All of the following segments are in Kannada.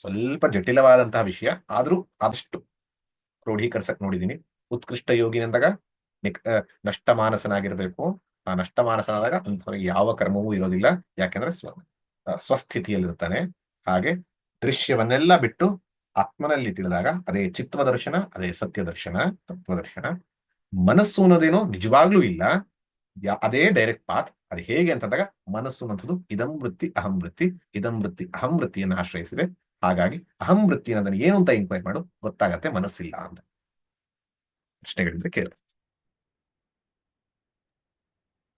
ಸ್ವಲ್ಪ ಜಟಿಲವಾದಂತಹ ವಿಷಯ, ಆದ್ರೂ ಆದಷ್ಟು ಕ್ರೋಢೀಕರಿಸಕ್ ನೋಡಿದೀನಿ. ಉತ್ಕೃಷ್ಟ ಯೋಗಿ ಅಂದಾಗ ನಷ್ಟ ಮಾನಸನಾಗಿರ್ಬೇಕು ಆ ನಷ್ಟ ಮಾನಸನಾದಾಗ ಅಂಥವ್ರಿಗೆ ಯಾವ ಕರ್ಮವೂ ಇರೋದಿಲ್ಲ. ಯಾಕೆಂದ್ರೆ ಸ್ವ ಸ್ವಸ್ಥಿತಿಯಲ್ಲಿರ್ತಾನೆ. ಹಾಗೆ ದೃಶ್ಯವನ್ನೆಲ್ಲ ಬಿಟ್ಟು ಆತ್ಮನಲ್ಲಿ ತಿಳಿದಾಗ ಅದೇ ಚಿತ್ವ ದರ್ಶನ, ಅದೇ ಸತ್ಯ ದರ್ಶನ, ತತ್ವ ದರ್ಶನ. ಮನಸ್ಸು ಅನ್ನೋದೇನೋ ನಿಜವಾಗ್ಲೂ ಇಲ್ಲ. ಅದೇ ಡೈರೆಕ್ಟ್ ಪಾತ್ ಅದು ಹೇಗೆ ಅಂತಂದಾಗ ಮನಸ್ಸು ಅನ್ನೋದು ಇದಂ ವೃತ್ತಿ ಅಹಂ ವೃತ್ತಿ. ಇದಂ ವೃತ್ತಿ ಅಹಂ ವೃತ್ತಿಯನ್ನು ಆಶ್ರಯಿಸಿದೆ. ಹಾಗಾಗಿ ಅಹಂ ವೃತ್ತಿ ಅದನ್ನು ಏನು ಅಂತ ಇಂಕ್ವೈರ್ ಮಾಡು? ಗೊತ್ತಾಗತ್ತೆ ಮನಸ್ಸಿಲ್ಲ ಅಂತ. ಪ್ರಶ್ನೆಗಳಿಂದ ಕೇಳ.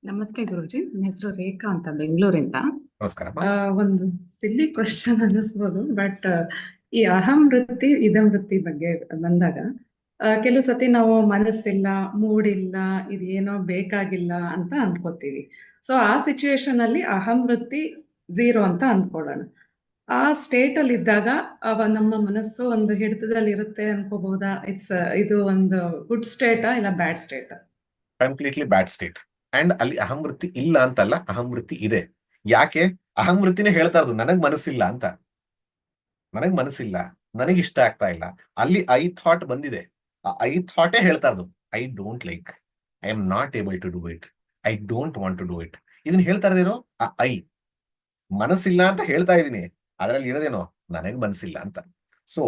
ನಮಸ್ತೆ ಗುರುಜಿ ನನ್ನ ಹೆಸರು ರೇಖಾ ಅಂತ ಬೆಂಗಳೂರಿಂದ. ನಮಸ್ಕಾರ ಒಂದು ಸಿಲ್ಲಿ ಕ್ವಶನ್ ಅನ್ನಿಸ್ಬೋದು ಬಟ್ ಈ ಅಹಂ ವೃತ್ತಿ ಇದಂ ವೃತ್ತಿ ಬಗ್ಗೆ ಬಂದಾಗ ಕೆಲವು ಸತಿ ನಾವು ಮನಸ್ಸಿಲ್ಲ ಮೂಡಿಲ್ಲ ಇದೇನೋ ಬೇಕಾಗಿಲ್ಲ ಅಂತ ಅನ್ಕೋತೀವಿ. ಸೊ ಆ ಸಿಚುವೇಶನ್ ಅಲ್ಲಿ ಅಹಂ ವೃತ್ತಿ ಝೀರೋ ಅಂತ ಅನ್ಕೊಳ್ಳೋಣ. ಆ ಸ್ಟೇಟ್ ಅಲ್ಲಿ ಇದ್ದಾಗ ಅವ ನಮ್ಮ ಮನಸ್ಸು ಒಂದು ಹಿಡಿತದಲ್ಲಿ ಇರುತ್ತೆ ಅನ್ಕೋಬಹುದಾ? ಇಟ್ಸ್ ಇದು ಒಂದು ಗುಡ್ ಸ್ಟೇಟ್ ಇಲ್ಲ bad state completely bad state and ಅಲ್ಲಿ ಅಹಂವೃತ್ತಿ ಇಲ್ಲ ಅಂತಲ್ಲ, ಅಹಂವೃತ್ತಿ ಇದೆ. ಯಾಕೆ? ಅಹಂವೃತ್ತಿನೇ ಹೇಳ್ತಾ ಇರೋದು, ನನಗ್ ಮನಸ್ಸಿಲ್ಲ ಅಂತ. ನನಗ್ ಮನಸ್ಸಿಲ್ಲ. ನನಗ್ ಇಷ್ಟ ಆಗ್ತಾ ಇಲ್ಲ. ಅಲ್ಲಿ ಐ ಥಾಟ್ ಬಂದಿದೆ. ಆ ಐ ಥಾಟೇ ಹೇಳ್ತಾ ಇರೋದು I don't like I am not able to do it I don't want to do it ಇದನ್ನ ಹೇಳ್ತಾ ಇರೋ ಆ ಐ ಮನಸ್ಸಿಲ್ಲ ಅಂತ ಹೇಳ್ತಾ ಇದೀನಿ. ಅದ್ರಲ್ಲಿ ಇರೋದೇನೋ? ನನಗೆ ಮನಸ್ಸಿಲ್ಲ ಅಂತ. ಸೊ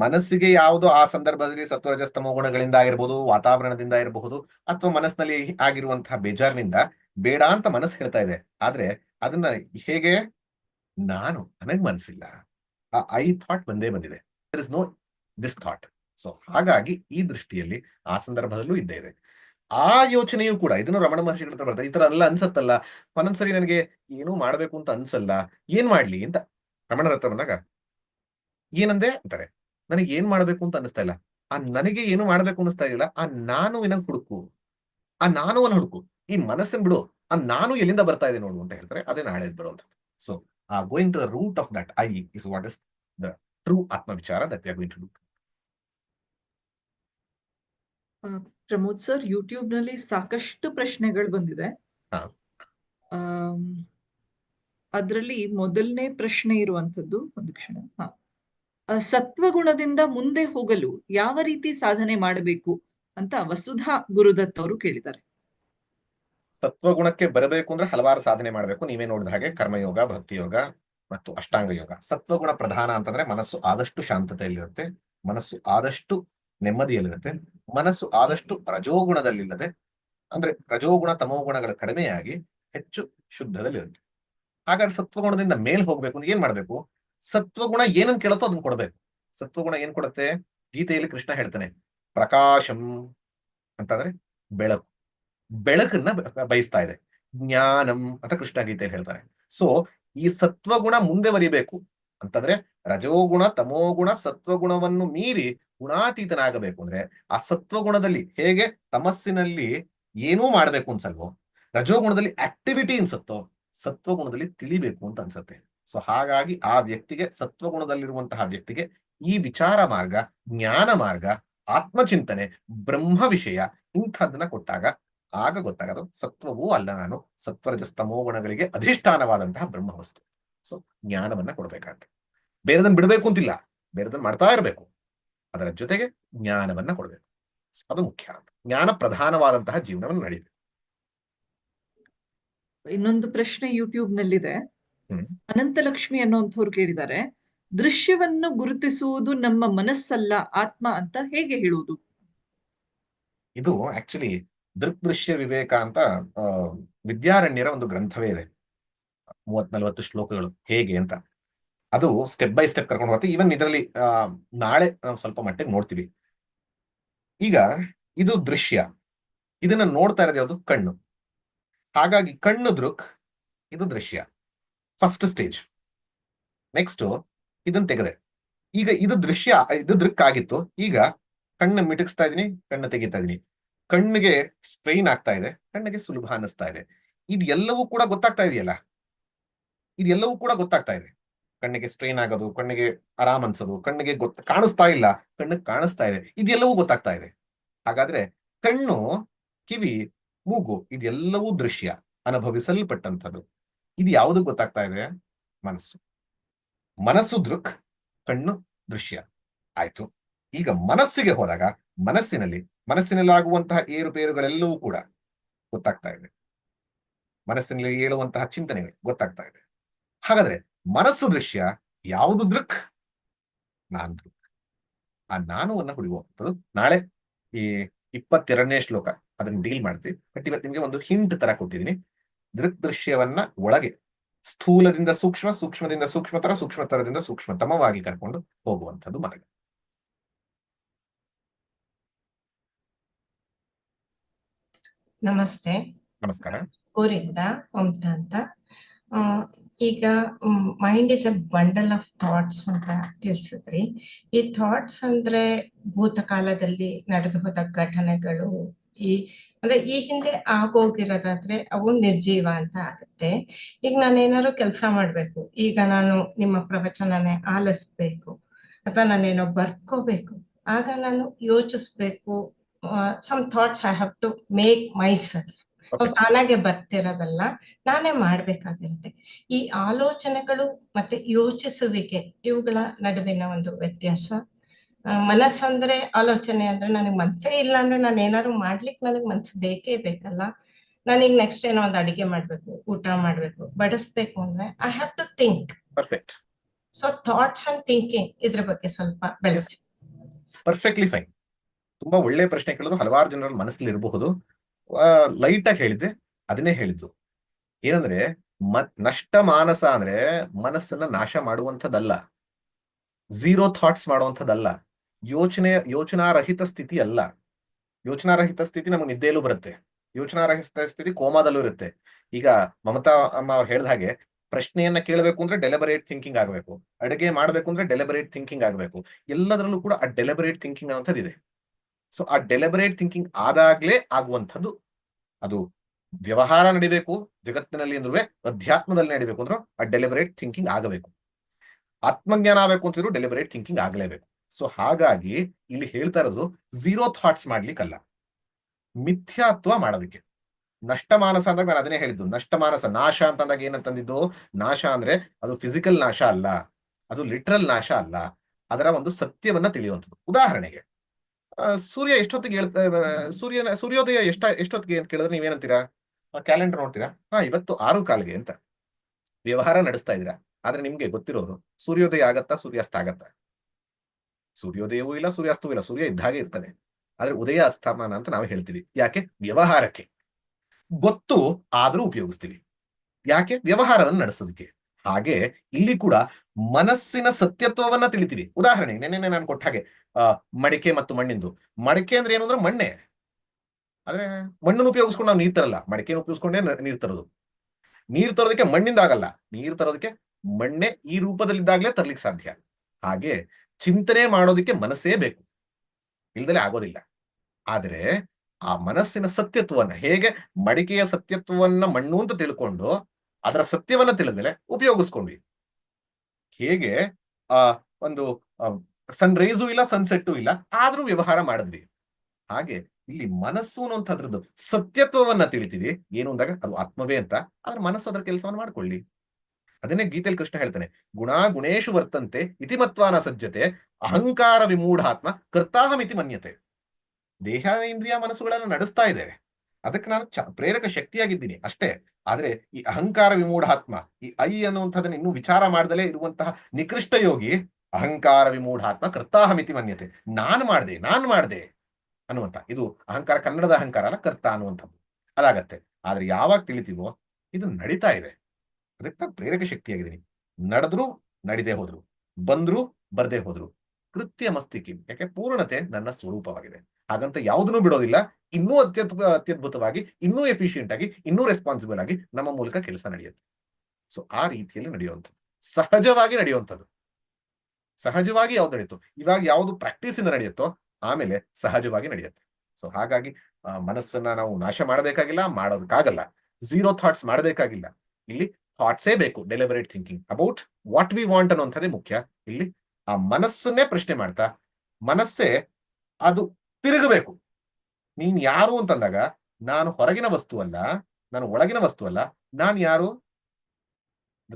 ಮನಸ್ಸಿಗೆ ಯಾವುದೋ ಆ ಸಂದರ್ಭದಲ್ಲಿ ಸತ್ವರಜಸ್ತಮ ಗುಣಗಳಿಂದ ಆಗಿರ್ಬೋದು, ವಾತಾವರಣದಿಂದ ಇರಬಹುದು ಅಥವಾ ಮನಸ್ಸಿನಲ್ಲಿ ಆಗಿರುವಂತಹ ಬೇಜಾರಿನಿಂದ ಬೇಡ ಅಂತ ಮನಸ್ಸು ಹೇಳ್ತಾ ಇದೆ. ಆದ್ರೆ ಅದನ್ನ ಹೇಗೆ? ನಾನು, ನನಗ್ ಮನಸ್ಸಿಲ್ಲ ಆ ಐ ಥಾಟ್ ಬಂದೇ ಬಂದಿದೆ. There is no this thought so ಹಾಗಾಗಿ ಈ ದೃಷ್ಟಿಯಲ್ಲಿ ಆ ಸಂದರ್ಭದಲ್ಲೂ ಇದ್ದೇ ಇದೆ. ಆ ಯೋಚನೆಯೂ ಕೂಡ, ಇದನ್ನು ರಮಣ ಮಹರ್ಷಿಗಳ ಹತ್ರ ಬರ್ತಾರೆ. ಈ ತರ ಎಲ್ಲ ಅನ್ಸತ್ತಲ್ಲ. ಒಂದೊಂದ್ಸರಿ ನನಗೆ ಏನೂ ಮಾಡ್ಬೇಕು ಅಂತ ಅನ್ಸಲ್ಲ. ಏನ್ ಮಾಡ್ಲಿ ಅಂತ ರಮಣರ ಹತ್ರ ಬಂದಾಗ ಏನಂದೆ? ಅಂತಾರೆ. ನನಗೆ ಏನ್ ಮಾಡ್ಬೇಕು ಅಂತ ಅನಿಸ್ತಾ ಇಲ್ಲ. ಆ ನನಗೆ ಏನು ಮಾಡ್ಬೇಕು ಅನಿಸ್ತಾ ಇಲ್ಲ ಆ ನಾನು ವಿನ ಹುಡುಕು ಆ ನಾನುವನ್ನ ಹುಡುಕು ಈ ಮನಸ್ಸನ್ ಬಿಡು. ಆ ನಾನು ಎಲ್ಲಿಂದ ಬರ್ತಾ ಇದೆ ನೋಡು ಅಂತ ಹೇಳ್ತಾರೆ. ಅದೇ ನಾಳೆ ಬರುವಂಥದ್ದು. So uh going to the root of that I is what is the true ಆತ್ಮ ವಿಚಾರ that we are going to do Pramod sir ಯೂಟ್ಯೂಬ್ನಲ್ಲಿ ಸಾಕಷ್ಟು ಪ್ರಶ್ನೆಗಳು ಬಂದಿದೆ. ಅದ್ರಲ್ಲಿ ಮೊದಲನೇ ಪ್ರಶ್ನೆ ಇರುವಂತದ್ದು ಒಂದು ಕ್ಷಣ. ಹಾ. ಸತ್ವಗುಣದಿಂದ ಮುಂದೆ ಹೋಗಲು ಯಾವ ರೀತಿ ಸಾಧನೆ ಮಾಡಬೇಕು ಅಂತ ವಸುಧಾ ಗುರುದತ್ ಅವರು ಕೇಳಿದ್ದಾರೆ. ಸತ್ವಗುಣಕ್ಕೆ ಬರಬೇಕು ಅಂದ್ರೆ ಹಲವಾರು ಸಾಧನೆ ಮಾಡಬೇಕು. ನೀವೇ ನೋಡಿದ ಹಾಗೆ ಕರ್ಮಯೋಗ, ಭಕ್ತಿಯೋಗ ಮತ್ತು ಅಷ್ಟಾಂಗ ಯೋಗ. ಸತ್ವಗುಣ ಪ್ರಧಾನ ಅಂತಂದ್ರೆ ಮನಸ್ಸು ಆದಷ್ಟು ಶಾಂತತೆಯಲ್ಲಿರುತ್ತೆ, ಮನಸ್ಸು ಆದಷ್ಟು ನೆಮ್ಮದಿಯಲ್ಲಿರುತ್ತೆ, ಮನಸ್ಸು ಆದಷ್ಟು ರಜೋಗುಣದಲ್ಲಿಲ್ಲದೆ, ಅಂದ್ರೆ ರಜೋಗುಣ ತಮೋಗುಣಗಳು ಕಡಿಮೆಯಾಗಿ ಹೆಚ್ಚು ಶುದ್ಧದಲ್ಲಿರುತ್ತೆ. ಹಾಗಾದ್ರೆ ಸತ್ವಗುಣದಿಂದ ಮೇಲ್ ಹೋಗ್ಬೇಕು ಅಂದ್ರೆ ಏನ್ ಮಾಡ್ಬೇಕು? ಸತ್ವಗುಣ ಏನನ್ ಕೇಳುತ್ತೋ ಅದನ್ನ ಕೊಡ್ಬೇಕು. ಸತ್ವಗುಣ ಏನ್ ಕೊಡುತ್ತೆ? ಗೀತೆಯಲ್ಲಿ ಕೃಷ್ಣ ಹೇಳ್ತಾನೆ, ಪ್ರಕಾಶಂ ಅಂತಂದ್ರೆ ಬೆಳಕು. ಬೆಳಕನ್ನ ಬಯಸ್ತಾ ಇದೆ. ಜ್ಞಾನಂ ಅಂತ ಕೃಷ್ಣ ಗೀತೆಯಲ್ಲಿ ಹೇಳ್ತಾನೆ ಸೊ ಈ ಸತ್ವಗುಣ ಮುಂದೆ ಬರಿಬೇಕು ಅಂತಂದ್ರೆ ರಜೋಗುಣ, ತಮೋಗುಣ, ಸತ್ವಗುಣವನ್ನು ಮೀರಿ ಗುಣಾತೀತನಾಗಬೇಕು ಅಂದ್ರೆ ಆ ಸತ್ವಗುಣದಲ್ಲಿ ಹೇಗೆ ತಮಸ್ಸಿನಲ್ಲಿ ಏನೂ ಮಾಡ್ಬೇಕು ಅನ್ಸಲ್ವೋ? ರಜೋಗುಣದಲ್ಲಿ ಆಕ್ಟಿವಿಟಿ ಅನ್ಸತ್ತೋ? ಸತ್ವಗುಣದಲ್ಲಿ ತಿಳಿಬೇಕು ಅಂತ ಅನ್ಸತ್ತೆ. ಸೊ ಹಾಗಾಗಿ ಆ ವ್ಯಕ್ತಿಗೆ ಸತ್ವಗುಣದಲ್ಲಿರುವಂತಹ ವ್ಯಕ್ತಿಗೆ ಈ ವಿಚಾರ ಮಾರ್ಗ, ಜ್ಞಾನ ಮಾರ್ಗ, ಆತ್ಮಚಿಂತನೆ, ಬ್ರಹ್ಮ ವಿಷಯ ಇಂಥದ್ದನ್ನ ಕೊಟ್ಟಾಗ ಆಗ ಗೊತ್ತಾಗದು ಸತ್ವವೂ ಅಲ್ಲ ನಾನು. ಸತ್ವರಜಸ್ತಮೋ ಗುಣಗಳಿಗೆ ಅಧಿಷ್ಠಾನವಾದಂತಹ ಬ್ರಹ್ಮ ವಸ್ತು ಸೊ ಜ್ಞಾನವನ್ನ ಕೊಡ್ಬೇಕಾಗ್ತದೆ ಬೇರೆದನ್ನ ಬಿಡಬೇಕು ಅಂತಿಲ್ಲ. ಬೇರೆದನ್ನ ಮಾಡ್ತಾ ಇರಬೇಕು. ಅದರ ಜೊತೆಗೆ ಜ್ಞಾನವನ್ನ ಕೊಡಬೇಕು. ಅದು ಮುಖ್ಯ. ಅಂತ ಜ್ಞಾನ ಪ್ರಧಾನವಾದಂತಹ ಜೀವನವನ್ನು ನಡೀಬೇಕು. ಇನ್ನೊಂದು ಪ್ರಶ್ನೆ ಯೂಟ್ಯೂಬ್ ನಲ್ಲಿದೆ. ಅನಂತ ಅನಂತಲಕ್ಷ್ಮಿ ಅನ್ನುವಂಥವ್ರು ಕೇಳಿದ್ದಾರೆ ದೃಶ್ಯವನ್ನು ಗುರುತಿಸುವುದು ನಮ್ಮ ಮನಸ್ಸಲ್ಲ ಆತ್ಮ ಅಂತ ಹೇಗೆ ಹೇಳುವುದು? ಇದು ಆಕ್ಚುಲಿ ದೃಕ್ದೃಶ್ಯ ವಿವೇಕ ಅಂತ ವಿದ್ಯಾರಣ್ಯರ ಒಂದು ಗ್ರಂಥವೇ ಇದೆ. ಮೂವತ್ ನಲ್ವತ್ತು ಶ್ಲೋಕಗಳು ಹೇಗೆ ಅಂತ. ಅದು ಸ್ಟೆಪ್ ಬೈ ಸ್ಟೆಪ್ ಕರ್ಕೊಂಡು ಹೋಗುತ್ತೆ. ಈವನ್ ಇದರಲ್ಲಿ ನಾಳೆ ನಾವು ಸ್ವಲ್ಪ ಮಟ್ಟಿಗೆ ನೋಡ್ತೀವಿ. ಈಗ ಇದು ದೃಶ್ಯ. ಇದನ್ನ ನೋಡ್ತಾ ಇರೋದು ಯಾವುದು? ಕಣ್ಣು. ಹಾಗಾಗಿ ಕಣ್ಣು ದೃಕ್ ಇದು ದೃಶ್ಯ. ಫಸ್ಟ್ ಸ್ಟೇಜ್ ನೆಕ್ಸ್ಟ್ ಇದನ್ನ ತೆಗೆದೆ. ಈಗ ಇದು ದೃಶ್ಯ, ಇದು ದೃಕ್ ಆಗಿತ್ತು. ಈಗ ಕಣ್ಣು ಮಿಟುಕಿಸ್ತಾ ಇದೀನಿ ಕಣ್ಣು ತೆಗಿತಾ ಇದೀನಿ ಕಣ್ಣಿಗೆ ಸ್ಟ್ರೈನ್ ಆಗ್ತಾ ಇದೆ, ಕಣ್ಣಿಗೆ ಸುಲಭ ಅನ್ನಿಸ್ತಾ ಇದೆ. ಇದೆಲ್ಲವೂ ಕೂಡ ಗೊತ್ತಾಗ್ತಾ ಇದೆಯಲ್ಲ? ಇದೆಲ್ಲವೂ ಕೂಡ ಗೊತ್ತಾಗ್ತಾ ಇದೆ. ಕಣ್ಣಿಗೆ ಸ್ಟ್ರೈನ್ ಆಗೋದು, ಕಣ್ಣಿಗೆ ಆರಾಮ್ ಅನ್ಸೋದು, ಕಣ್ಣಿಗೆ ಗೊತ್ತ ಕಾಣಿಸ್ತಾ ಇಲ್ಲ, ಕಣ್ಣಿಗೆ ಕಾಣಿಸ್ತಾ ಇದೆ. ಇದೆಲ್ಲವೂ ಗೊತ್ತಾಗ್ತಾ ಇದೆ. ಹಾಗಾದ್ರೆ ಕಣ್ಣು ಕಿವಿ ಮೂಗು, ಇದೆಲ್ಲವೂ ದೃಶ್ಯ, ಅನುಭವಿಸಲ್ಪಟ್ಟಂಥದ್ದು. ಇದು ಯಾವುದು ಗೊತ್ತಾಗ್ತಾ ಇದೆ? ಮನಸ್ಸು. ಮನಸ್ಸು ದೃಕ್, ಕಣ್ಣು ದೃಶ್ಯ. ಆಯ್ತು. ಈಗ ಮನಸ್ಸಿಗೆ ಹೋದಾಗ ಮನಸ್ಸಿನಲ್ಲಿ ಮನಸ್ಸಿನಲ್ಲಿ ಆಗುವಂತಹ ಏರುಪೇರುಗಳೆಲ್ಲವೂ ಕೂಡ ಗೊತ್ತಾಗ್ತಾ ಇದೆ. ಮನಸ್ಸಿನಲ್ಲಿ ಏಳುವಂತಹ ಚಿಂತನೆಗಳು ಗೊತ್ತಾಗ್ತಾ ಇದೆ. ಹಾಗಾದ್ರೆ ಮನಸ್ಸು ದೃಶ್ಯ ಯಾವುದು ದೃಕ್? ನಾನ್ ದೃಕ್. ಆ ನಾನುವನ್ನ ಹುಡುಗುವಂಥದ್ದು ನಾಳೆ ಈ ಇಪ್ಪತ್ತೆರಡನೇ ಶ್ಲೋಕ. ಅದನ್ನ ಡೀಲ್ ಮಾಡ್ತೀವಿ. ಬಟ್ ಇವತ್ತು ನಿಮ್ಗೆ ಒಂದು ಹಿಂಟ್ ತರ ಕೊಟ್ಟಿದ್ದೀನಿ ದೃಕ್ ದೃಶ್ಯವನ್ನ ಒಳಗೆ ಸ್ಥೂಲದಿಂದ ಸೂಕ್ಷ್ಮ ಸೂಕ್ಷ್ಮದಿಂದ ಸೂಕ್ಷ್ಮತರ ಸೂಕ್ಷ್ಮತರದಿಂದ ಸೂಕ್ಷ್ಮತಮವಾಗಿ ಕರ್ಕೊಂಡು ಹೋಗುವಂಥದ್ದು ಮಾರ್ಗ. ನಮಸ್ತೆ. ನಮಸ್ಕಾರ. ಕೋರಿಂದ ಅಂತ. ಆ, ಈಗ mind is a bundle of thoughts ಅಂತ ತಿಳಿಸಿದ್ರಿ. ಈ ಥಾಟ್ಸ್ ಅಂದ್ರೆ ಭೂತಕಾಲದಲ್ಲಿ ನಡೆದು ಹೋದ ಘಟನೆಗಳು ಈ ಅಂದ್ರೆ ಈ ಹಿಂದೆ ಆಗೋಗಿರೋದಾದ್ರೆ ಅವು ನಿರ್ಜೀವ ಅಂತ ಆಗುತ್ತೆ. ಈಗ ನಾನು ಏನಾದ್ರು ಕೆಲಸ ಮಾಡ್ಬೇಕು ಈಗ ನಾನು ನಿಮ್ಮ ಪ್ರವಚನನೇ ಆಲಿಸ್ಬೇಕು ಅಥವಾ ನಾನೇನೋ ಬರ್ಕೋಬೇಕು ಆಗ ನಾನು ಯೋಚಿಸ್ಬೇಕು some thoughts I have to make myself ತಾನಾಗೆ ಬರ್ತಿರೋದಲ್ಲ ನಾನೇ ಮಾಡ್ಬೇಕಾಗಿರುತ್ತೆ. ಈ ಆಲೋಚನೆಗಳು ಮತ್ತೆ ಯೋಚಿಸುವಿಕೆ ಇವುಗಳ ನಡುವಿನ ಒಂದು ವ್ಯತ್ಯಾಸ ಮನಸ್ಸಂದ್ರೆ ಆಲೋಚನೆ ಅಂದ್ರೆ ನನಗೆ ಮನ್ಸೇ ಇಲ್ಲ ಅಂದ್ರೆ ನಾನು ಏನಾದ್ರು ಮಾಡ್ಲಿಕ್ಕೆ ನನಗೆ ಮನ್ಸು ಬೇಕೇ ಬೇಕಲ್ಲ. ನಾನೀಗ ನೆಕ್ಸ್ಟ್ ಏನೋ ಒಂದು ಅಡಿಗೆ ಮಾಡ್ಬೇಕು ಊಟ ಮಾಡ್ಬೇಕು ಬಡಿಸ್ಬೇಕು ಅಂದ್ರೆ I have to think perfect so thoughts and thinking ಇದ್ರ ಬಗ್ಗೆ ಸ್ವಲ್ಪ ಬೆಳೆಸಿ. ಪರ್ಫೆಕ್ಟ್ಲಿ ಫೈನ್ ತುಂಬಾ ಒಳ್ಳೆ ಪ್ರಶ್ನೆ ಕೇಳಿದ್ರು ಹಲವಾರು ಜನರ ಮನಸ್ಸಲ್ಲಿ ಇರಬಹುದು. ಲೈಟ್ ಆಗಿ ಹೇಳಿದ್ದೆ ಅದನ್ನೇ ಹೇಳಿದ್ದು. ಏನಂದ್ರೆ ನಷ್ಟ ಮಾನಸ ಅಂದ್ರೆ ಮನಸ್ಸನ್ನ ನಾಶ ಮಾಡುವಂಥದ್ದಲ್ಲ. Zero thoughts ಮಾಡುವಂಥದ್ದಲ್ಲ. ಯೋಚನೆ, ಯೋಚನಾರಹಿತ ಸ್ಥಿತಿ ಅಲ್ಲ. ಯೋಚನಾರಹಿತ ಸ್ಥಿತಿ ನಮಗೆ ನಿದ್ದೆಯಲ್ಲೂ ಬರುತ್ತೆ. ಯೋಚನಾರಹಿತ ಸ್ಥಿತಿ ಕೋಮಾದಲ್ಲೂ ಇರುತ್ತೆ. ಈಗ ಮಮತಾ ಅಮ್ಮ ಅವ್ರು ಹೇಳಿದ ಹಾಗೆ ಪ್ರಶ್ನೆಯನ್ನ ಕೇಳಬೇಕು ಅಂದ್ರೆ ಡೆಲಿಬರೇಟ್ ಥಿಂಕಿಂಗ್ ಆಗಬೇಕು. ಅಡುಗೆ ಮಾಡಬೇಕು ಅಂದ್ರೆ ಡೆಲಿಬರೇಟ್ ಥಿಂಕಿಂಗ್ ಆಗಬೇಕು. ಎಲ್ಲದರಲ್ಲೂ ಕೂಡ ಆ ಡೆಲಿಬರೇಟ್ ಥಿಂಕಿಂಗ್ ಅನ್ನೋಂಥದ್ದು ಇದೆ. ಸೊ ಆ ಡೆಲಿಬರೇಟ್ ಥಿಂಕಿಂಗ್ ಆದಾಗ್ಲೇ ಆಗುವಂಥದ್ದು ಅದು ವ್ಯವಹಾರ ನಡಿಬೇಕು, ಜಗತ್ತಿನಲ್ಲಿ ಅಂದ್ರೆ ಅಧ್ಯಾತ್ಮದಲ್ಲಿ ನಡಿಬೇಕು ಅಂದ್ರೆ ಆ ಡೆಲಿಬರೇಟ್ ಥಿಂಕಿಂಗ್ ಆಗಬೇಕು. ಆತ್ಮಜ್ಞಾನ ಆಗಬೇಕು ಅಂತಿದ್ರು ಡೆಲಿಬರೇಟ್ ಥಿಂಕಿಂಗ್ ಆಗಲೇಬೇಕು. ಸೊ ಹಾಗಾಗಿ ಇಲ್ಲಿ ಹೇಳ್ತಾ ಇರೋದು ಝೀರೋ ಥಾಟ್ಸ್ ಮಾಡ್ಲಿಕ್ಕಲ್ಲ. ಮಿಥ್ಯಾತ್ವ ಮಾಡೋದಕ್ಕೆ. ನಷ್ಟ ಮಾನಸ ಅಂದಾಗ ನಾನು ಅದನ್ನೇ ಹೇಳಿದ್ದು. ನಷ್ಟ ಮಾನಸ, ನಾಶ ಅಂತ ಅಂದಾಗ ಏನಂತಂದಿದ್ದು ನಾಶ ಅಂದ್ರೆ ಅದು ಫಿಸಿಕಲ್ ನಾಶ ಅಲ್ಲ. ಅದು ಲಿಟ್ರಲ್ ನಾಶ ಅಲ್ಲ. ಅದರ ಒಂದು ಸತ್ಯವನ್ನ ತಿಳಿಯುವಂಥದ್ದು. ಉದಾಹರಣೆಗೆ ಸೂರ್ಯ ಎಷ್ಟೊತ್ತಿಗೆ ಹೇಳ್ತಾ ಸೂರ್ಯನ, ಸೂರ್ಯೋದಯ ಎಷ್ಟ, ಎಷ್ಟೊತ್ತಿಗೆ ಅಂತ ಕೇಳಿದ್ರೆ ನೀವೇನಂತೀರಾ ಕ್ಯಾಲೆಂಡರ್ ನೋಡ್ತೀರಾ? ಹಾ, ಇವತ್ತು ಆರು ಕಾಲಿಗೆ ಅಂತ. ವ್ಯವಹಾರ ನಡೆಸ್ತಾ ಇದ್ದೀರಾ. ಆದ್ರೆ ನಿಮ್ಗೆ ಗೊತ್ತಿರೋರು, ಸೂರ್ಯೋದಯ ಆಗತ್ತಾ, ಸೂರ್ಯಾಸ್ತ ಆಗತ್ತಾ? ಸೂರ್ಯೋದಯವೂ ಇಲ್ಲ, ಸೂರ್ಯಾಸ್ತವೂ ಇಲ್ಲ, ಸೂರ್ಯ ಇದ್ದಾಗೆ ಇರ್ತಾನೆ. ಆದ್ರೆ ಉದಯ ಅಸ್ತಮಾನ ಅಂತ ನಾವು ಹೇಳ್ತೀವಿ. ಯಾಕೆ? ವ್ಯವಹಾರಕ್ಕೆ. ಗೊತ್ತು ಆದ್ರೂ ಉಪಯೋಗಿಸ್ತೀವಿ. ಯಾಕೆ? ವ್ಯವಹಾರವನ್ನು ನಡೆಸೋದಕ್ಕೆ. ಹಾಗೆ ಇಲ್ಲಿ ಕೂಡ ಮನಸ್ಸಿನ ಸತ್ಯತ್ವವನ್ನ ತಿಳಿತೀವಿ. ಉದಾಹರಣೆಗೆ ನೆನ್ನೆ ನಾನು ಕೊಟ್ಟ ಹಾಗೆ ಮಡಿಕೆ ಮತ್ತು ಮಣ್ಣಿಂದು. ಮಡಿಕೆ ಅಂದ್ರೆ ಏನು ಅಂದ್ರೆ ಮಣ್ಣೆ. ಆದ್ರೆ ಮಣ್ಣನ್ನು ಉಪಯೋಗಿಸ್ಕೊಂಡು ನಾವು ನೀರ್ ತರಲ್ಲ. ಮಡಿಕೆನ ಉಪಯೋಗಿಸ್ಕೊಂಡೇ ನೀರ್ ತರೋದು. ನೀರ್ ತರೋದಕ್ಕೆ ಮಣ್ಣಿಂದ ಆಗಲ್ಲ ನೀರ್ ತರೋದಕ್ಕೆ ಮಣ್ಣೆ ಈ ರೂಪದಲ್ಲಿದ್ದಾಗಲೇ ತರ್ಲಿಕ್ಕೆ ಸಾಧ್ಯ. ಹಾಗೆ ಚಿಂತನೆ ಮಾಡೋದಕ್ಕೆ ಮನಸ್ಸೇ ಬೇಕು. ಇಲ್ದಲೇ ಆಗೋದಿಲ್ಲ. ಆದರೆ ಆ ಮನಸ್ಸಿನ ಸತ್ಯತ್ವವನ್ನ ಹೇಗೆ ಮಡಿಕೆಯ ಸತ್ಯತ್ವವನ್ನ ಮಣ್ಣು ಅಂತ ತಿಳ್ಕೊಂಡು ಅದರ ಸತ್ಯವನ್ನ ತಿಳಿದ್ಮೇಲೆ ಉಪಯೋಗಿಸ್ಕೊಂಡ್ವಿ. ಹೇಗೆ? ಆ ಒಂದು ಸನ್ ರೈಸು ಇಲ್ಲ ಸನ್ಸೆಟ್ಟು ಇಲ್ಲ, ಆದ್ರೂ ವ್ಯವಹಾರ ಮಾಡಿದ್ವಿ. ಹಾಗೆ ಇಲ್ಲಿ ಮನಸ್ಸು ಅನ್ನುವಂಥದ್ರದ್ದು ಸತ್ಯತ್ವವನ್ನ ತಿಳಿತೀವಿ. ಏನು ಅಂದಾಗ ಅದು ಆತ್ಮವೇ ಅಂತ. ಆದ್ರೆ ಮನಸ್ಸು ಅದರ ಕೆಲಸವನ್ನು ಮಾಡ್ಕೊಳ್ಳಿ. ಅದನ್ನೇ ಗೀತೆಯಲ್ಲಿ ಕೃಷ್ಣ ಹೇಳ್ತಾನೆ ಗುಣ ಗುಣೇಶು ವರ್ತಂತೆ ಇತಿಮತ್ವಾನ ಸಜ್ಜತೆ, ಅಹಂಕಾರ ವಿಮೂಢಾತ್ಮ ಕರ್ತಾಹಮಿತಿ ಮನ್ಯತೆ. ದೇಹ, ಇಂದ್ರಿಯ ಮನಸ್ಸುಗಳನ್ನು ನಡೆಸ್ತಾ ಇದೆ ಅದಕ್ಕೆ ನಾನು ಪ್ರೇರಕ ಶಕ್ತಿಯಾಗಿದ್ದೀನಿ ಅಷ್ಟೇ. ಆದ್ರೆ ಈ ಅಹಂಕಾರ ವಿಮೂಢಾತ್ಮ, ಈ ಐ ಅನ್ನುವಂಥದ್ದನ್ನ ಇನ್ನೂ ವಿಚಾರ ಮಾಡದಲೇ ಇರುವಂತಹ ನಿಕೃಷ್ಟ ಯೋಗಿ ಅಹಂಕಾರ ವಿಮೂಢಾತ್ಮ ಕರ್ತಾಹಮಿತಿ ಮನ್ಯತೆ. ನಾನು ಮಾಡಿದೆ ನಾನು ಮಾಡಿದೆ ಅನ್ನುವಂಥ, ಇದು ಅಹಂಕಾರ ಕನ್ನಡದ ಅಹಂಕಾರ ಅಲ್ಲ ಕರ್ತ ಅನ್ನುವಂಥದ್ದು. ಅದಾಗತ್ತೆ. ಆದ್ರೆ ಯಾವಾಗ ತಿಳಿತೀವೋ, ಇದು ನಡೀತಾ ಇದೆ. ಅದಕ್ಕೆ ನಾನು ಪ್ರೇರಕ ಶಕ್ತಿಯಾಗಿದ್ದೀನಿ. ನಡೆದ್ರು ನಡಿದೆ ಹೋದ್ರು, ಬಂದ್ರು ಬರದೆ ಹೋದ್ರು. ಕೃತ್ಯ ಮಸ್ತಿಕಿ, ಯಾಕೆ ಪೂರ್ಣತೆ ನನ್ನ ಸ್ವರೂಪವಾಗಿದೆ. ಹಾಗಂತ ಯಾವುದನ್ನು ಬಿಡೋದಿಲ್ಲ, ಇನ್ನೂ ಅತ್ಯದ್ ಅತ್ಯದ್ಭುತವಾಗಿ, ಇನ್ನೂ ಎಫಿಷಿಯಂಟ್ ಆಗಿ, ಇನ್ನೂ ರೆಸ್ಪಾನ್ಸಿಬಲ್ ಆಗಿ ನಮ್ಮ ಮೂಲಕ ಕೆಲಸ ನಡೆಯುತ್ತೆ. ಸೊ ಆ ರೀತಿಯಲ್ಲಿ ನಡೆಯುವಂಥದ್ದು. ಸಹಜವಾಗಿ ನಡೆಯುವಂಥದ್ದು. ಸಹಜವಾಗಿ ಯಾವ್ದು ನಡೆಯುತ್ತೋ, ಇವಾಗ ಯಾವುದು ಪ್ರಾಕ್ಟೀಸಿಂದ ನಡೆಯುತ್ತೋ, ಆಮೇಲೆ ಸಹಜವಾಗಿ ನಡೆಯುತ್ತೆ. ಸೊ ಹಾಗಾಗಿ ಮನಸ್ಸನ್ನ ನಾವು ನಾಶ ಮಾಡಬೇಕಾಗಿಲ್ಲ, ಮಾಡೋದಕ್ಕಾಗಲ್ಲ. ಝೀರೋ ಥಾಟ್ಸ್ ಮಾಡಬೇಕಾಗಿಲ್ಲ. ಇಲ್ಲಿ ಥಾಟ್ಸೇ ಬೇಕು? Deliberate thinking about what we want ಅನ್ನೋಂಥದ್ದೇ ಮುಖ್ಯ. ಇಲ್ಲಿ ಆ ಮನಸ್ಸನ್ನೇ ಪ್ರಶ್ನೆ ಮಾಡ್ತಾ, ಮನಸ್ಸೇ ಅದು ತಿರುಗಬೇಕು. ನೀನ್ ಯಾರು ಅಂತಂದಾಗ, ನಾನು ಹೊರಗಿನ ವಸ್ತು ಅಲ್ಲ, ನಾನು ಒಳಗಿನ ವಸ್ತು ಅಲ್ಲ, ನಾನು ಯಾರು?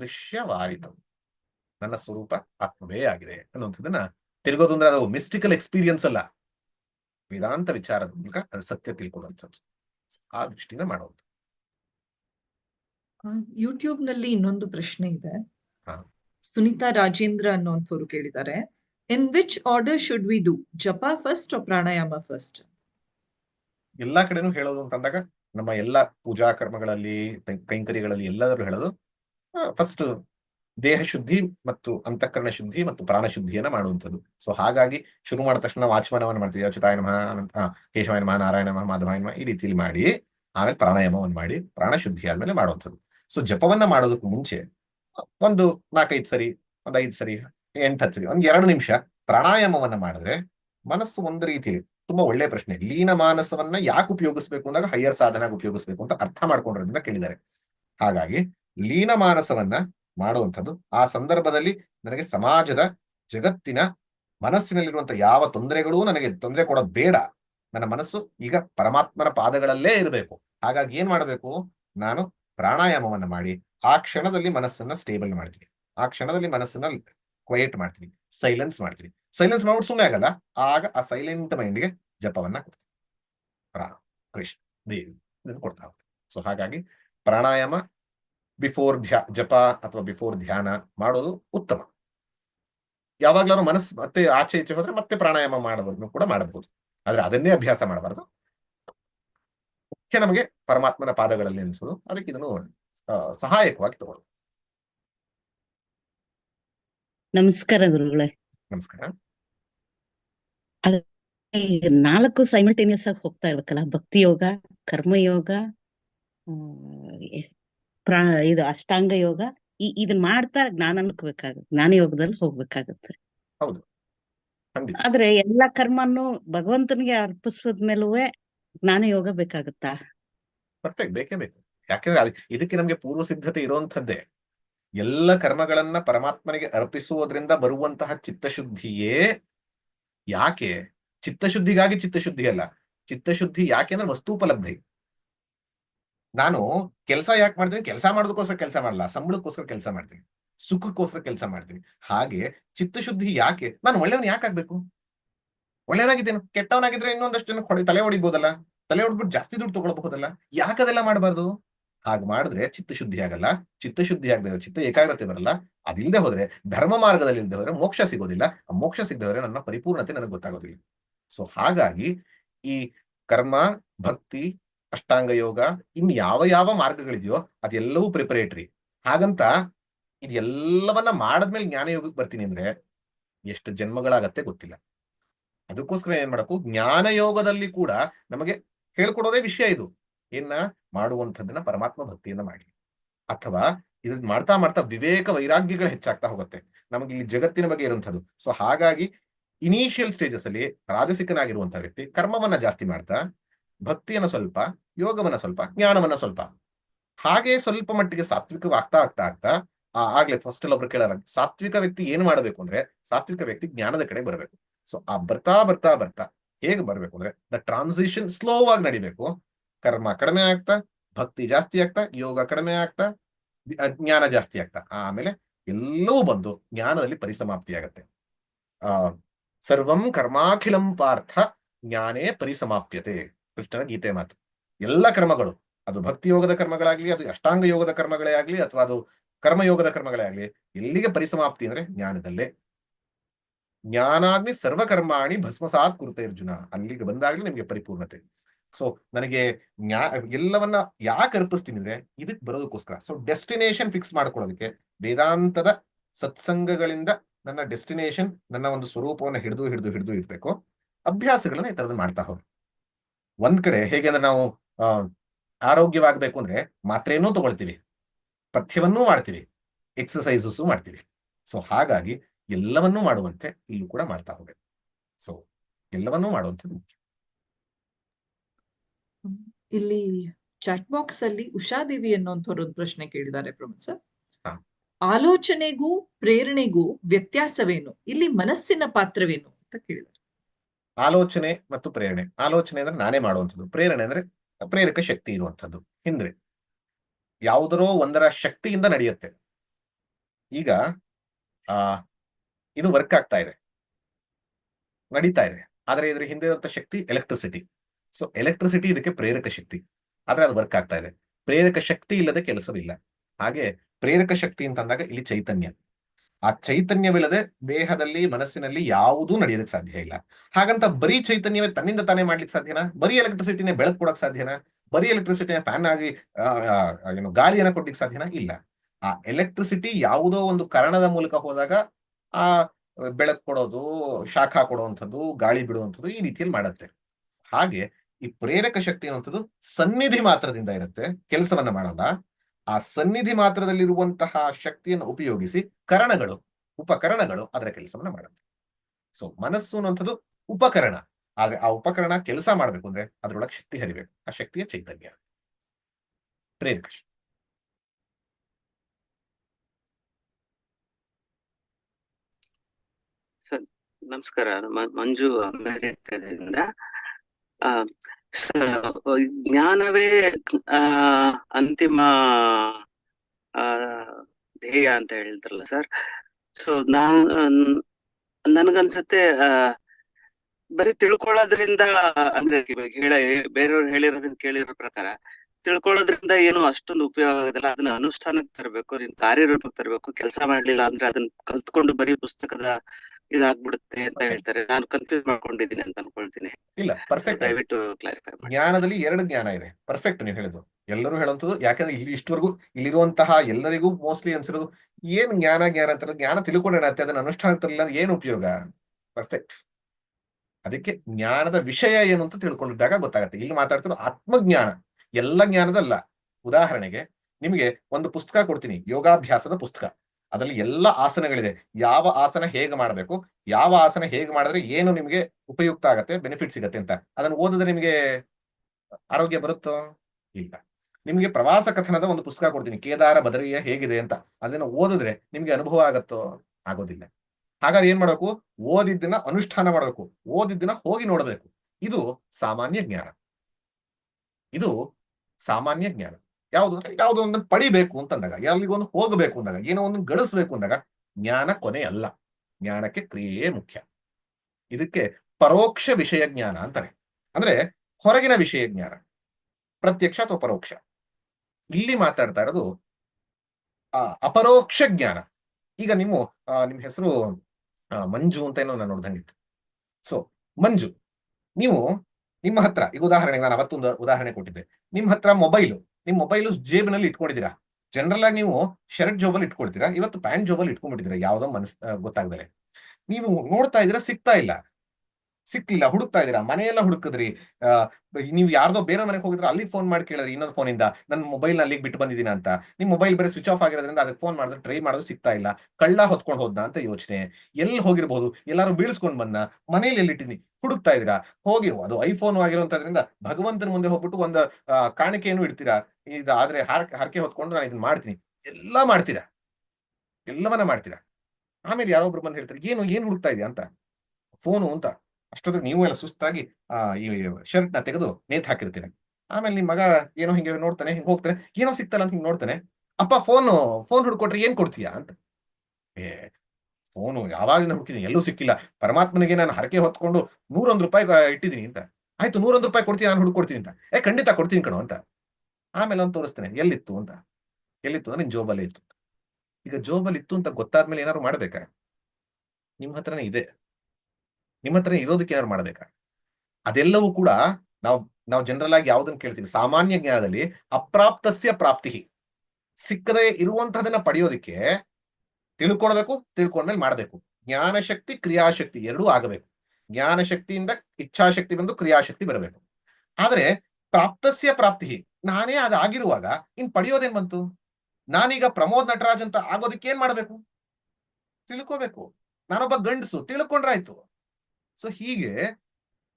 ದೃಶ್ಯವಾರಿತ. ನನ್ನ ಸ್ವರೂಪ ಆತ್ಮವೇ ಆಗಿದೆ ಅನ್ನುವಂಥದ್ದನ್ನ ತಿರುಗೋದು ಅಂದ್ರೆ ಅದು ಮಿಸ್ಟಿಕಲ್ ಎಕ್ಸ್ಪೀರಿಯನ್ಸ್ ಅಲ್ಲ. ವೇದಾಂತ ವಿಚಾರದ ಮೂಲಕ ಅದು ಸತ್ಯ ತಿಳ್ಕೊಳ್ಳುವಂಥದ್ದು. ಆ ದೃಷ್ಟಿಯಿಂದ ಮಾಡುವಂಥದ್ದು ಯೂಟ್ಯೂಬ್ನಲ್ಲಿ ಇನ್ನೊಂದು ಪ್ರಶ್ನೆ ಇದೆ. ಹಾ. ಸುನೀತಾ ರಾಜೇಂದ್ರ ಅನ್ನುವಂಥವ್ರು ಕೇಳಿದ್ದಾರೆ. In which order should we do japa first pranayama first ಎಲ್ಲಾ ಕಡೆನೂ ಹೇಳೋದು ಅಂತಂದಾಗ ನಮ್ಮ ಎಲ್ಲಾ ಪೂಜಾ ಕರ್ಮಗಳಲ್ಲಿ ಕೈಂಕರ್ಯಗಳಲ್ಲಿ ಎಲ್ಲಾದ್ರೂ ಹೇಳೋದು ಫಸ್ಟ್ ದೇಹ ಶುದ್ಧಿ ಮತ್ತು ಅಂತಃಕರಣ ಶುದ್ಧಿ ಮತ್ತು ಪ್ರಾಣ ಶುದ್ಧಿಯನ್ನ ಮಾಡುವಂಥದ್ದು. ಸೊ ಹಾಗಾಗಿ ಶುರು ಮಾಡಿದ ತಕ್ಷಣ ವಾಚಮನವನ್ನು ಮಾಡ್ತೀವಿ. ಅಚ್ಯುತಾಯ ನಮಃ ಕೇಶವಾಯ ನಮಃ ನಾರಾಯಣ ನಮಃ ಮಾಧವಾಯ ನಮಃ ಈ ರೀತಿಯಲ್ಲಿ ಮಾಡಿ ಆಮೇಲೆ ಪ್ರಾಣಾಯಾಮವನ್ನು ಮಾಡಿ ಪ್ರಾಣ ಶುದ್ಧಿ ಆದ್ಮೇಲೆ ಮಾಡುವಂಥದ್ದು. ಸೊ ಜಪವನ್ನ ಮಾಡೋದಕ್ಕೂ ಮುಂಚೆ, ಒಂದು ನಾಲ್ಕೈದು ಸರಿ, ಒಂದ್ ಐದು ಸರಿ, ಎಂಟು, ಹತ್ತು ಸರಿ, ಒಂದ್ ಎರಡು ನಿಮಿಷ ಪ್ರಾಣಾಯಾಮವನ್ನ ಮಾಡಿದ್ರೆ ಮನಸ್ಸು ಒಂದು ರೀತಿ ತುಂಬಾ ಒಳ್ಳೆ ಪ್ರಶ್ನೆ, ಲೀನ ಮಾನಸವನ್ನ ಯಾಕೆ ಉಪಯೋಗಿಸ್ಬೇಕು ಅಂದಾಗ ಹೈಯರ್ ಸಾಧನಾಗ ಉಪಯೋಗಿಸ್ಬೇಕು ಅಂತ ಅರ್ಥ ಮಾಡ್ಕೊಂಡಿರೋದ್ರಿಂದ ಕೇಳಿದ್ದಾರೆ. ಹಾಗಾಗಿ ಲೀನ ಮಾನಸವನ್ನ ಮಾಡುವಂಥದ್ದು ಆ ಸಂದರ್ಭದಲ್ಲಿ ನನಗೆ ಸಮಾಜದ ಜಗತ್ತಿನ ಮನಸ್ಸಿನಲ್ಲಿರುವಂತಹ ಯಾವ ತೊಂದರೆಗಳೂ ನನಗೆ ತೊಂದರೆ ಕೊಡೋದು ಬೇಡ. ನನ್ನ ಮನಸ್ಸು ಈಗ ಪರಮಾತ್ಮನ ಪಾದಗಳಲ್ಲೇ ಇರಬೇಕು. ಹಾಗಾಗಿ ಏನ್ ಮಾಡಬೇಕು? ನಾನು ಪ್ರಾಣಾಯಾಮವನ್ನ ಮಾಡಿ ಆ ಕ್ಷಣದಲ್ಲಿ ಮನಸ್ಸನ್ನ ಸ್ಟೇಬಲ್ ಮಾಡ್ತೀನಿ. ಆ ಕ್ಷಣದಲ್ಲಿ ಮನಸ್ಸನ್ನ ಕ್ವಯೇಟ್ ಮಾಡ್ತೀನಿ. ಸೈಲೆನ್ಸ್ ಮಾಡ್ತೀನಿ. ಸೈಲೆನ್ಸ್ ಮಾಡ್ಬಿಟ್ಟು ಸುಮ್ಮನೆ ಆಗಲ್ಲ. ಆಗ ಆ ಸೈಲೆಂಟ್ ಮೈಂಡ್ಗೆ ಜಪವನ್ನ ಕೊಡ್ತೀನಿ. ರಾಮ ಕೃಷ್ಣ, ದೇವಿ ಇದನ್ನು ಕೊಡ್ತಾ ಹೋಗ್ತೀನಿ. ಸೊ ಹಾಗಾಗಿ ಪ್ರಾಣಾಯಾಮ ಬಿಫೋರ್ ಧ್ಯಾ, ಜಪ ಅಥವಾ ಬಿಫೋರ್ ಧ್ಯಾನ ಮಾಡೋದು ಉತ್ತಮ. ಯಾವಾಗ್ಲಾರು ಮನಸ್ಸು ಮತ್ತೆ ಆಚೆ ಈಚೆ ಹೋದ್ರೆ ಮತ್ತೆ ಪ್ರಾಣಾಯಾಮ ಮಾಡಬಹುದು, ಕೂಡ ಮಾಡಬಹುದು. ಆದ್ರೆ ಅದನ್ನೇ ಅಭ್ಯಾಸ ಮಾಡಬಾರ್ದು. ನಮಗೆ ಪರಮಾತ್ಮನ ಪಾದಗಳಲ್ಲಿ ಅನಿಸೋದು ಅದಕ್ಕೆ ಇದನ್ನು ಸಹಾಯಕವಾಗಿ ತಗೊಳ್ಳೋದು ನಮಸ್ಕಾರ ಗುರುಗಳೇ. ನಮಸ್ಕಾರ. ನಾಲ್ಕು ಸೈಮಲ್ಟೇನಿಯಸ್ ಆಗಿ ಹೋಗ್ತಾ ಇರ್ಬೇಕಲ್ಲ. ಭಕ್ತಿ ಯೋಗ ಕರ್ಮಯೋಗ ಪ್ರಾ ಇದು ಅಷ್ಟಾಂಗ ಯೋಗ ಈ ಇದನ್ನ ಮಾಡ್ತಾ ಜ್ಞಾನ ಬೇಕಾಗುತ್ತೆ. ಜ್ಞಾನ ಯೋಗದಲ್ಲಿ ಹೋಗ್ಬೇಕಾಗತ್ತೆ. ಆದ್ರೆ ಎಲ್ಲಾ ಕರ್ಮನ್ನು ಭಗವಂತನಿಗೆ ಅರ್ಪಿಸೋದ್ಮೇಲೂ ಜ್ಞಾನ ಯೋಗ ಬೇಕಾಗುತ್ತಾ? ಪರ್ಫೆಕ್ಟ್ ಬೇಕೇ ಬೇಕು. ಯಾಕಂದ್ರೆ ಇದಕ್ಕೆ ನಮ್ಗೆ ಪೂರ್ವ ಸಿದ್ಧತೆ ಇರುವಂತದ್ದೇ ಎಲ್ಲ ಕರ್ಮಗಳನ್ನ ಪರಮಾತ್ಮನಿಗೆ ಅರ್ಪಿಸುವುದರಿಂದ ಬರುವಂತಹ ಚಿತ್ತಶುದ್ಧಿಯೇ ಯಾಕೆ? ಚಿತ್ತಶುದ್ಧಿಗಾಗಿ ಚಿತ್ತಶುದ್ಧಿ ಅಲ್ಲ. ಚಿತ್ತಶುದ್ಧಿ ಯಾಕೆ ಅಂದ್ರೆ ವಸ್ತೂಪಲಬ್ಧಿ ನಾನು ಕೆಲಸ ಯಾಕೆ ಮಾಡ್ತೀನಿ? ಕೆಲಸ ಮಾಡೋದಕ್ಕೋಸ್ಕರ ಕೆಲಸ ಮಾಡಲ್ಲ ಸಂಬಳಕ್ಕೋಸ್ಕರ ಕೆಲಸ ಮಾಡ್ತೀನಿ. ಸುಖಕ್ಕೋಸ್ಕರ ಕೆಲಸ ಮಾಡ್ತೀನಿ. ಹಾಗೆ ಚಿತ್ತಶುದ್ಧಿ ಯಾಕೆ? ನಾನು ಒಳ್ಳೆಯವನು ಯಾಕೆ ಆಗ್ಬೇಕು ಒಳ್ಳೆಯವನಾಗಿದ್ದೇನು ಕೆಟ್ಟವನಾಗಿದ್ರೆ ಇನ್ನೊಂದಷ್ಟು ಜನ ಹೊಡೆ, ತಲೆ ಹೊಡಿಬೋದಲ್ಲ? ತಲೆ ಹೊಡ್ಬಿಟ್ಟು ಜಾಸ್ತಿ ದುಡ್ಡು ತಗೊಳ್ಬಹುದಲ್ಲ ಯಾಕದೆಲ್ಲ ಮಾಡಬಾರ್ದು? ಹಾಗೆ ಮಾಡಿದ್ರೆ ಚಿತ್ತ ಶುದ್ಧಿ ಆಗಲ್ಲ, ಚಿತ್ತ ಶುದ್ಧಿ ಆಗದೆ ಚಿತ್ತ ಏಕಾಗ್ರತೆ ಬರಲ್ಲ. ಅದಿಲ್ಲದೆ ಹೋದ್ರೆ, ಧರ್ಮ ಮಾರ್ಗದಲ್ಲಿ ಇಲ್ಲದೆ ಹೋದ್ರೆ ಮೋಕ್ಷ ಸಿಗೋದಿಲ್ಲ. ಆ ಮೋಕ್ಷ ಸಿಗದೆ ನನ್ನ ಪರಿಪೂರ್ಣತೆ ನನಗೆ ಗೊತ್ತಾಗೋದಿಲ್ಲ. ಸೊ ಹಾಗಾಗಿ ಈ ಕರ್ಮ, ಭಕ್ತಿ, ಅಷ್ಟಾಂಗ ಯೋಗ ಇನ್ ಯಾವ ಯಾವ ಮಾರ್ಗಗಳಿದೆಯೋ ಅದೆಲ್ಲವೂ ಪ್ರಿಪರೇಟರಿ ಹಾಗಂತ ಇದೆಲ್ಲವನ್ನ ಮಾಡದ್ಮೇಲೆ ಜ್ಞಾನ ಯೋಗಕ್ಕೆ ಬರ್ತೀನಿ ಅಂದ್ರೆ ಎಷ್ಟು ಜನ್ಮಗಳಾಗತ್ತೆ ಗೊತ್ತಿಲ್ಲ. ಅದಕ್ಕೋಸ್ಕರ ಏನ್ ಮಾಡಬೇಕು? ಜ್ಞಾನ ಯೋಗದಲ್ಲಿ ಕೂಡ ನಮಗೆ ಹೇಳ್ಕೊಡೋದೇ ವಿಷಯ ಇದು. ಏನ ಮಾಡುವಂಥದ್ದನ್ನ ಪರಮಾತ್ಮ ಭಕ್ತಿಯನ್ನ ಮಾಡಿ. ಅಥವಾ ಇದು ಮಾಡ್ತಾ ಮಾಡ್ತಾ ವಿವೇಕ ವೈರಾಗ್ಯಗಳು ಹೆಚ್ಚಾಗ್ತಾ ಹೋಗುತ್ತೆ. ನಮಗೆ ಇಲ್ಲಿ ಜಗತ್ತಿನ ಬಗ್ಗೆ ಇರುವಂಥದ್ದು. ಸೊ ಹಾಗಾಗಿ ಇನಿಷಿಯಲ್ ಸ್ಟೇಜಸ್ ಅಲ್ಲಿ ರಾಜಸಿಕನಾಗಿರುವಂತಹ ವ್ಯಕ್ತಿ ಕರ್ಮವನ್ನ ಜಾಸ್ತಿ ಮಾಡ್ತಾ, ಭಕ್ತಿಯನ್ನ ಸ್ವಲ್ಪ, ಯೋಗವನ್ನ ಸ್ವಲ್ಪ, ಜ್ಞಾನವನ್ನ ಸ್ವಲ್ಪ. ಹಾಗೆ ಸ್ವಲ್ಪ ಮಟ್ಟಿಗೆ ಸಾತ್ವಿಕವಾಗ್ತಾ ಆಗ್ತಾ ಆಗ್ತಾ ಆಗ್ಲೇ ಫಸ್ಟ್ ಅಲ್ಲಿ ಒಬ್ರು ಕೇಳಲ್ಲ, ಸಾತ್ವಿಕ ವ್ಯಕ್ತಿ ಏನ್ ಮಾಡಬೇಕು ಅಂದ್ರೆ ಸಾತ್ವಿಕ ವ್ಯಕ್ತಿ ಜ್ಞಾನದ ಕಡೆ ಬರಬೇಕು. ಸೊ ಆ ಬರ್ತಾ ಬರ್ತಾ ಬರ್ತಾ ಹೇಗೆ ಬರ್ಬೇಕು ಅಂದ್ರೆ ದ ಟ್ರಾನ್ಸಿಷನ್ ಸ್ಲೋ ಆಗಿ ನಡಿಬೇಕು. ಕರ್ಮ ಕಡಿಮೆ ಆಗ್ತಾ, ಭಕ್ತಿ ಜಾಸ್ತಿ ಆಗ್ತಾ, ಯೋಗ ಕಡಿಮೆ ಆಗ್ತಾ, ಜ್ಞಾನ ಜಾಸ್ತಿ ಆಗ್ತಾ. ಆಮೇಲೆ ಎಲ್ಲವೂ ಬಂದು ಜ್ಞಾನದಲ್ಲಿ ಪರಿಸಮಾಪ್ತಿ ಆಗತ್ತೆ. ಆ, ಸರ್ವಂ ಕರ್ಮಾಖಿಲಂ ಪಾರ್ಥ ಜ್ಞಾನೇ ಪರಿಸಮಾಪ್ಯತೆ. ಕೃಷ್ಣನ ಗೀತೆ ಮಾತು. ಎಲ್ಲ ಕರ್ಮಗಳು, ಅದು ಭಕ್ತಿ ಯೋಗದ ಕರ್ಮಗಳಾಗ್ಲಿ, ಅದು ಅಷ್ಟಾಂಗ ಯೋಗದ ಕರ್ಮಗಳೇ ಆಗ್ಲಿ, ಅಥವಾ ಅದು ಕರ್ಮಯೋಗದ ಕರ್ಮಗಳೇ ಆಗ್ಲಿ, ಎಲ್ಲಿಗೆ ಪರಿಸಮಾಪ್ತಿ ಅಂದ್ರೆ ಜ್ಞಾನದಲ್ಲೇ. ಜ್ಞಾನಾಗ್ನಿ ಸರ್ವಕರ್ಮಾಣಿ ಭಸ್ಮಸಾತ್ ಕುರುತೆ ಅರ್ಜುನ ಅಲ್ಲಿಗೆ ಬಂದಾಗಲೇ ನಿಮಗೆ ಪರಿಪೂರ್ಣತೆ. ಸೊ ನನಗೆ ಜ್ಞಾ, ಎಲ್ಲವನ್ನ ಯಾಕೆ ಅರ್ಪಿಸ್ತೀನಿ ಅಂದ್ರೆ ಇದಕ್ಕೆ ಬರೋದಕ್ಕೋಸ್ಕರ. ಸೊ ಡೆಸ್ಟಿನೇಷನ್ ಫಿಕ್ಸ್ ಮಾಡ್ಕೊಳ್ಳೋದಕ್ಕೆ ವೇದಾಂತದ ಸತ್ಸಂಗಗಳಿಂದ ನನ್ನ ಡೆಸ್ಟಿನೇಷನ್ ನನ್ನ ಒಂದು ಸ್ವರೂಪವನ್ನು ಹಿಡಿದು ಹಿಡಿದು ಹಿಡಿದು ಇರಬೇಕು. ಅಭ್ಯಾಸಗಳನ್ನ ಈ ತರದ್ ಮಾಡ್ತಾ ಹೋಗಿ ಒಂದ್ ಕಡೆ ಹೇಗೆ ಅಂದ್ರೆ ನಾವು ಆರೋಗ್ಯವಾಗಬೇಕು ಅಂದ್ರೆ ಮಾತ್ರೆಯನ್ನೂ ತಗೊಳ್ತೀವಿ. ಪಥ್ಯವನ್ನೂ ಮಾಡ್ತೀವಿ. ಎಕ್ಸಸೈಸಸ್ಸು ಮಾಡ್ತೀವಿ. ಸೊ ಹಾಗಾಗಿ ಎಲ್ಲವನ್ನೂ ಮಾಡುವಂತೆ ಇಲ್ಲೂ ಕೂಡ ಮಾಡ್ತಾ ಹೋಗಬೇಕು ಸೊ ಎಲ್ಲವನ್ನೂ ಮಾಡುವಂಥದ್ದು ಮುಖ್ಯ. ಇಲ್ಲಿ ಚಾಟ್ ಬಾಕ್ಸ್ ಅಲ್ಲಿ ಉಷಾದೇವಿ ದೇವಿ ಒಂದು ಪ್ರಶ್ನೆ ಕೇಳಿದ್ದಾರೆ ಪ್ರಮೋದ್ ಸರ್. ಹಾ. ಆಲೋಚನೆಗೂ ಪ್ರೇರಣೆಗೂ ವ್ಯತ್ಯಾಸವೇನು? ಇಲ್ಲಿ ಮನಸ್ಸಿನ ಪಾತ್ರವೇನು ಅಂತ ಕೇಳಿದ್ದಾರೆ. ಆಲೋಚನೆ ಮತ್ತು ಪ್ರೇರಣೆ. ಆಲೋಚನೆ ಅಂದ್ರೆ ನಾನೇ ಮಾಡುವಂಥದ್ದು. ಪ್ರೇರಣೆ ಅಂದ್ರೆ ಪ್ರೇರಕ ಶಕ್ತಿ ಇರುವಂಥದ್ದು. ಹಿಂದ್ರೆ ಯಾವುದರೋ ಒಂದರ ಶಕ್ತಿಯಿಂದ ನಡೆಯುತ್ತೆ. ಈಗ ಆ ಇದು ವರ್ಕ್ ಆಗ್ತಾ ಇದೆ. ನಡೀತಾ ಇದೆ. ಆದ್ರೆ ಇದ್ರ ಹಿಂದೆ ಇರುವಂತ ಶಕ್ತಿ ಎಲೆಕ್ಟ್ರಿಸಿಟಿ ಸೊ ಎಲೆಕ್ಟ್ರಿಸಿಟಿ ಇದಕ್ಕೆ ಪ್ರೇರಕ ಶಕ್ತಿ. ಆದ್ರೆ ಅದು ವರ್ಕ್ ಆಗ್ತಾ ಇದೆ. ಪ್ರೇರಕ ಶಕ್ತಿ ಇಲ್ಲದೆ ಕೆಲಸವಿಲ್ಲ. ಹಾಗೆ ಪ್ರೇರಕ ಶಕ್ತಿ ಅಂತ ಅಂದಾಗ ಇಲ್ಲಿ ಚೈತನ್ಯ. ಆ ಚೈತನ್ಯವಿಲ್ಲದೆ ದೇಹದಲ್ಲಿ, ಮನಸ್ಸಿನಲ್ಲಿ ಯಾವುದೂ ನಡೆಯೋದಕ್ಕೆ ಸಾಧ್ಯ ಇಲ್ಲ. ಹಾಗಂತ ಬರೀ ಚೈತನ್ಯವೇ ತನ್ನಿಂದ ತಾನೇ ಮಾಡ್ಲಿಕ್ಕೆ ಸಾಧ್ಯನಾ? ಬರೀ ಎಲೆಕ್ಟ್ರಿಸಿಟಿನೇ ಬೆಳಕು ಕೊಡಕ್ ಸಾಧ್ಯನಾ? ಬರೀ ಎಲೆಕ್ಟ್ರಿಸಿಟಿನ ಫ್ಯಾನ್ ಆಗಿ ಏನು ಗಾಳಿಯನ್ನ ಕೊಡ್ಲಿಕ್ಕೆ ಸಾಧ್ಯನಾ? ಇಲ್ಲ. ಆ ಎಲೆಕ್ಟ್ರಿಸಿಟಿ ಯಾವುದೋ ಒಂದು ಕಾರಣದ ಮೂಲಕ ಹೋದಾಗ ಆ, ಬೆಳಕು ಕೊಡೋದು, ಶಾಖ ಕೊಡುವಂಥದ್ದು, ಗಾಳಿ ಬಿಡುವಂಥದ್ದು ಈ ರೀತಿಯಲ್ಲಿ ಮಾಡುತ್ತೆ. ಹಾಗೆ ಈ ಪ್ರೇರಕ ಶಕ್ತಿ ಅನ್ನುವಂಥದ್ದು ಸನ್ನಿಧಿ ಮಾತ್ರದಿಂದ ಇರುತ್ತೆ, ಕೆಲಸವನ್ನ ಮಾಡಲ್ಲ. ಆ ಸನ್ನಿಧಿ ಮಾತ್ರದಲ್ಲಿರುವಂತಹ ಶಕ್ತಿಯನ್ನು ಉಪಯೋಗಿಸಿ ಕರಣಗಳು, ಉಪಕರಣಗಳು ಅದರ ಕೆಲಸವನ್ನ ಮಾಡುತ್ತೆ. ಸೊ ಮನಸ್ಸು ಅನ್ನುವಂಥದ್ದು ಉಪಕರಣ. ಆದ್ರೆ ಆ ಉಪಕರಣ ಕೆಲಸ ಮಾಡಬೇಕು ಅಂದ್ರೆ ಅದರೊಳಗೆ ಶಕ್ತಿ ಹರಿಬೇಕು. ಆ ಶಕ್ತಿಯ ಚೈತನ್ಯ. ಪ್ರೇರಕ ಶಕ್ತಿ ಸರ್ ನಮಸ್ಕಾರ ಮಂಜು ಅಮೆರಿಕದಿಂದ ಜ್ಞಾನವೇ ಆ, ಅಂತಿಮ ಧ್ಯೇಯ ಅಂತ ಹೇಳಿದ್ರಲ್ಲ ಸರ್. ಸೊ ನಾನ್ ನನ್ಗನ್ಸತ್ತೆ ಆ, ಬರೀ ತಿಳ್ಕೊಳ್ಳೋದ್ರಿಂದ ಅಂದ್ರೆ ಹೇಳ ಬೇರೆಯವ್ರು ಹೇಳಿರೋದನ್ನ ಕೇಳಿರೋ ಪ್ರಕಾರ ತಿಳ್ಕೊಳ್ಳೋದ್ರಿಂದ ಏನು ಅಷ್ಟೊಂದು ಉಪಯೋಗ ಆಗೋದಿಲ್ಲ. ಅದನ್ನ ಅನುಷ್ಠಾನಕ್ಕೆ ತರಬೇಕು ಕಾರ್ಯರೂಪಕ್ಕೆ ತರಬೇಕು ಕೆಲಸ ಮಾಡ್ಲಿಲ್ಲ ಅಂದ್ರೆ ಅದನ್ನ ಕಲ್ತ್ಕೊಂಡು ಬರೀ ಪುಸ್ತಕದ ಇದಾಗ್ಬಿಡುತ್ತೆ ಅಂತ ಹೇಳ್ತಾರೆ. ನಾನು ಕನ್ಫ್ಯೂಸ್ ಮಾಡ್ಕೊಂಡಿದ್ದೀನಿ ಅಂತ ಅನ್ಕೊಳ್ತೀನಿ. ಇಲ್ಲ ಪರ್ಫೆಕ್ಟ್ ದಯವಿಟ್ಟು ಕ್ಲಾರಿಫೈ ಮಾಡಿ. ಜ್ಞಾನದಲ್ಲಿ ಎರಡು ಜ್ಞಾನ ಇದೆ. ಪರ್ಫೆಕ್ಟ್ ನೀವು ಹೇಳಿದ್ರು ಎಲ್ಲರೂ ಹೇಳುವಂಥದ್ದು ಯಾಕಂದ್ರೆ ಇಲ್ಲಿ ಇಷ್ಟವರೆಗೂ ಇಲ್ಲಿರುವಂತಹ ಎಲ್ಲರಿಗೂ ಮೋಸ್ಟ್ಲಿ ಅನ್ಸಿರೋದು ಏನ್ ಜ್ಞಾನ ಜ್ಞಾನ ಅಂತ ಜ್ಞಾನ ತಿಳ್ಕೊಂಡೇನತ್ತೆ ಅದನ್ನ ಅನುಷ್ಠಾನ ತರಲಿಲ್ಲ ಅಂದ್ರೆ ಏನು ಉಪಯೋಗ? ಪರ್ಫೆಕ್ಟ್ ಅದಕ್ಕೆ ಜ್ಞಾನದ ವಿಷಯ ಏನು ಅಂತ ತಿಳ್ಕೊಂಡಿದ್ದಾಗ ಗೊತ್ತಾಗತ್ತೆ. ಇಲ್ಲಿ ಮಾತಾಡ್ತಿರೋ ಆತ್ಮಜ್ಞಾನ. ಎಲ್ಲ ಜ್ಞಾನದಲ್ಲ. ಉದಾಹರಣೆಗೆ ನಿಮಗೆ ಒಂದು ಪುಸ್ತಕ ಕೊಡ್ತೀನಿ. ಯೋಗಾಭ್ಯಾಸದ ಪುಸ್ತಕ. ಅದರಲ್ಲಿ ಎಲ್ಲ ಆಸನಗಳಿದೆ. ಯಾವ ಆಸನ ಹೇಗೆ ಮಾಡಬೇಕು, ಯಾವ ಆಸನ ಹೇಗೆ ಮಾಡಿದ್ರೆ ಏನು ನಿಮಗೆ ಉಪಯುಕ್ತ ಆಗತ್ತೆ ಬೆನಿಫಿಟ್ ಸಿಗತ್ತೆ ಅಂತ. ಅದನ್ನು ಓದಿದ್ರೆ ನಿಮಗೆ ಆರೋಗ್ಯ ಬರುತ್ತೋ ಇಲ್ಲ. ನಿಮಗೆ ಪ್ರವಾಸ ಕಥನದ ಒಂದು ಪುಸ್ತಕ ಕೊಡ್ತೀನಿ. ಕೇದಾರ ಬದರಿಯ ಹೇಗಿದೆ ಅಂತ. ಅದನ್ನ ಓದಿದ್ರೆ ನಿಮ್ಗೆ ಅನುಭವ ಆಗತ್ತೋ ಆಗೋದಿಲ್ಲ. ಹಾಗಾದ್ರೆ ಏನ್ ಮಾಡಬೇಕು? ಓದಿದ್ದನ್ನ ಅನುಷ್ಠಾನ ಮಾಡಬೇಕು. ಓದಿದ್ದನ್ನ ಹೋಗಿ ನೋಡಬೇಕು. ಇದು ಸಾಮಾನ್ಯ ಜ್ಞಾನ. ಇದು ಸಾಮಾನ್ಯ ಜ್ಞಾನ. ಯಾವುದು ಅಂದ್ರೆ ಯಾವುದೋ ಒಂದನ್ನು ಪಡಿಬೇಕು ಅಂತಂದಾಗ ಎಲ್ಲಿಗೊಂದು ಹೋಗಬೇಕು ಅಂದಾಗ ಏನೋ ಒಂದು ಗಳಿಸ್ಬೇಕು ಅಂದಾಗ ಜ್ಞಾನ ಕೊನೆ ಅಲ್ಲ. ಜ್ಞಾನಕ್ಕೆ ಕ್ರಿಯೆಯೇ ಮುಖ್ಯ. ಇದಕ್ಕೆ ಪರೋಕ್ಷ ವಿಷಯ ಜ್ಞಾನ ಅಂತಾರೆ. ಅಂದ್ರೆ ಹೊರಗಿನ ವಿಷಯ ಜ್ಞಾನ. ಪ್ರತ್ಯಕ್ಷ ಅಥವಾ ಪರೋಕ್ಷ. ಇಲ್ಲಿ ಮಾತಾಡ್ತಾ ಇರೋದು ಆ ಅಪರೋಕ್ಷ ಜ್ಞಾನ. ಈಗ ನಿಮ್ಮ ಆ, ನಿಮ್ಮ ಹೆಸರು ಮಂಜು ಅಂತ ಏನೋ ನಾನು ನೋಡ್ದಂಗಿತ್ತು. ಸೊ ಮಂಜು ನೀವು ನಿಮ್ಮ ಹತ್ರ ಈಗ ಉದಾಹರಣೆಗೆ ನಾನು ಅವತ್ತೊಂದು ಉದಾಹರಣೆ ಕೊಟ್ಟಿದ್ದೆ. ನಿಮ್ಮ ಹತ್ರ ಮೊಬೈಲು ನಿಮ್ಮ ಮೊಬೈಲ್ ಜೇಬಿನಲ್ಲಿ ಇಟ್ಕೊಂಡಿದ್ದೀರಾ? ಜನರಲ್ ಆಗಿ ನೀವು ಶರ್ಟ್ ಜೋಬಲ್ಲಿ ಇಟ್ಕೊಳ್ತೀರಾ? ಇವತ್ತು ಪ್ಯಾಂಟ್ ಜೋಬಲ್ಲಿ ಇಟ್ಕೊಂಡ್ಬಿಟ್ಟಿದ್ದೀರಾ? ಯಾವ್ದೋ ಮನಸ್ ಗೊತ್ತಾಗ್ದಲೆ. ನೀವು ನೋಡ್ತಾ ಇದ್ರೆ ಸಿಗ್ತಾ ಇಲ್ಲ. ಸಿಕ್ಲಿಲ್ಲ, ಹುಡುಕ್ತಾ ಇದೀರಾ ಮನೆಯೆಲ್ಲ ಹುಡುಕಿದ್ರಿ. ನೀವು ಯಾರ್ದೋ ಬೇರೆ ಮನೆಗೆ ಹೋಗಿದ್ರೆ ಅಲ್ಲಿ ಫೋನ್ ಮಾಡಿ ಕೇಳಿದ್ರಿ ಇನ್ನೊಂದು ಫೋನಿಂದ ನನ್ನ ಮೊಬೈಲ್ನಲ್ಲಿ ಬಿಟ್ಟು ಬಂದಿದ್ದೀನಿ ಅಂತ. ನಿಮ್ ಮೊಬೈಲ್ ಬೇರೆ ಸ್ವಿಚ್ ಆಫ್ ಆಗಿರೋದ್ರಿಂದ ಅದಕ್ಕೆ ಫೋನ್ ಮಾಡಿದ್ರೆ ಟ್ರೈ ಮಾಡೋದು ಸಿಗ್ತಾ ಇಲ್ಲ. ಕಳ್ಳ ಹೊತ್ಕೊಂಡು ಹೋದ್ನ ಅಂತ ಯೋಚನೆ. ಎಲ್ಲಿ ಹೋಗಿರ್ಬೋದು? ಎಲ್ಲಾರು ಬೀಳ್ಸ್ಕೊಂಡ್ ಬಂದ ಮನೇಲಿ ಎಲ್ಲಿ ಇಟ್ಟಿದ್ನಿ? ಹುಡುಕ್ತಾ ಇದೀರಾ ಹೋಗಿ ಅದು ಐಫೋನ್ ಆಗಿರುವಂತದ್ರಿಂದ ಭಗವಂತನ ಮುಂದೆ ಹೋಗ್ಬಿಟ್ಟು ಒಂದು ಕಾಣಿಕೆ ಕಾಣಿಕೆಯನ್ನು ಇಡ್ತೀರಾ? ಇದು ಆದ್ರೆ ಹಾರ್, ಹರಕೆ ಹೊತ್ಕೊಂಡು ನಾನು ಇದನ್ನ ಮಾಡ್ತೀನಿ. ಎಲ್ಲ ಮಾಡ್ತೀರಾ? ಎಲ್ಲವನ್ನ ಮಾಡ್ತೀರಾ? ಆಮೇಲೆ ಯಾರೊಬ್ರು ಬಂದು ಹೇಳ್ತಾರೆ, ಏನು, ಏನ್ ಹುಡುಕ್ತಾ ಇದೆಯಾ? ಅಂತ. ಫೋನು ಅಂತ. ಅಷ್ಟೊತ್ತಿಗೆ ನೀವು ಎಲ್ಲ ಸುಸ್ತಾಗಿ, ಆ, ಈ ಶರ್ಟ್ನ ತೆಗೆದು ನೇತ್ ಹಾಕಿರ್ತೀರ. ಆಮೇಲೆ ನಿಮ್ಮ ಮಗ ಏನೋ ಹಿಂಗೆ ನೋಡ್ತಾನೆ, ಹಿಂಗೆ ಹೋಗ್ತಾನೆ, ಏನೋ ಸಿಗ್ತಲ್ಲ ಅಂತ ಹಿಂಗೆ ನೋಡ್ತಾನೆ, ಅಪ್ಪ ಫೋನು ಫೋನ್ ಹುಡ್ಕೊಟ್ರೆ ಏನ್ ಕೊಡ್ತೀಯಾ? ಅಂತ. ಏ ಫೋನು ಯಾವಾಗಿಂದ ಹುಡುಕಿದೀನಿ ಎಲ್ಲೂ ಸಿಕ್ಕಿಲ್ಲ. ಪರಮಾತ್ಮನಿಗೆ ನಾನು ಹರಕೆ ಹೊತ್ಕೊಂಡು ನೂರೊಂದು ರೂಪಾಯಿ ಇಟ್ಟಿದ್ದೀನಿ ಅಂತ. ಆಯ್ತು, ನೂರೊಂದು ರೂಪಾಯಿ ಕೊಡ್ತೀನಿ ನಾನು ಹುಡುಕೊಡ್ತೀನಿ ಅಂತ. ಏ, ಖಂಡಿತ ಕೊಡ್ತೀನಿ ಕಣೋ ಅಂತ. ಆಮೇಲೆ ಅವ್ನು ತೋರಿಸ್ತೇನೆ, ಎಲ್ಲಿತ್ತು? ಅಂತ. ಎಲ್ಲಿತ್ತು ಅಂದ್ರೆ ನಿನ್ ಜೋಬಲ್ಲೇ ಇತ್ತು. ಈಗ ಜೋಬಲ್ಲಿ ಇತ್ತು ಅಂತ ಗೊತ್ತಾದ್ಮೇಲೆ ಏನಾದ್ರು ಮಾಡ್ಬೇಕಾ? ನಿಮ್ ಹತ್ರನೇ ಇದೆ. ನಿಮ್ಮ ಹತ್ರ ಇರೋದಕ್ಕೆ ಏನಾದ್ರು ಮಾಡ್ಬೇಕಾ? ಅದೆಲ್ಲವೂ ಕೂಡ ನಾವು ನಾವು ಜನರಲ್ ಆಗಿ ಯಾವ್ದನ್ನ ಕೇಳ್ತೀವಿ. ಸಾಮಾನ್ಯ ಜ್ಞಾನದಲ್ಲಿ ಅಪ್ರಾಪ್ತಸ್ಯ ಪ್ರಾಪ್ತಿ ಸಿಕ್ಕದೆ ಇರುವಂತಹದನ್ನ ಪಡೆಯೋದಕ್ಕೆ ತಿಳ್ಕೊಳ್ಬೇಕು, ತಿಳ್ಕೊಂಡ್ಮೇಲೆ ಮಾಡ್ಬೇಕು. ಜ್ಞಾನಶಕ್ತಿ, ಕ್ರಿಯಾಶಕ್ತಿ ಎರಡೂ ಆಗಬೇಕು. ಜ್ಞಾನಶಕ್ತಿಯಿಂದ ಇಚ್ಛಾಶಕ್ತಿ ಬಂದು ಕ್ರಿಯಾಶಕ್ತಿ ಬರಬೇಕು. ಆದ್ರೆ ಪ್ರಾಪ್ತಸ್ಯ ಪ್ರಾಪ್ತಿ ನಾನೇ ಅದಾಗಿರುವಾಗ ಇನ್ ಪಡೆಯೋದೇನ್ ಬಂತು? ನಾನೀಗ ಪ್ರಮೋದ್ ನಟರಾಜ್ ಅಂತ ಆಗೋದಕ್ಕೆ ಏನ್ ಮಾಡ್ಬೇಕು? ತಿಳ್ಕೋಬೇಕು. ನಾನೊಬ್ಬ ಗಂಡಸು, ತಿಳ್ಕೊಂಡ್ರಾಯ್ತು. ಸೊ ಹೀಗೆ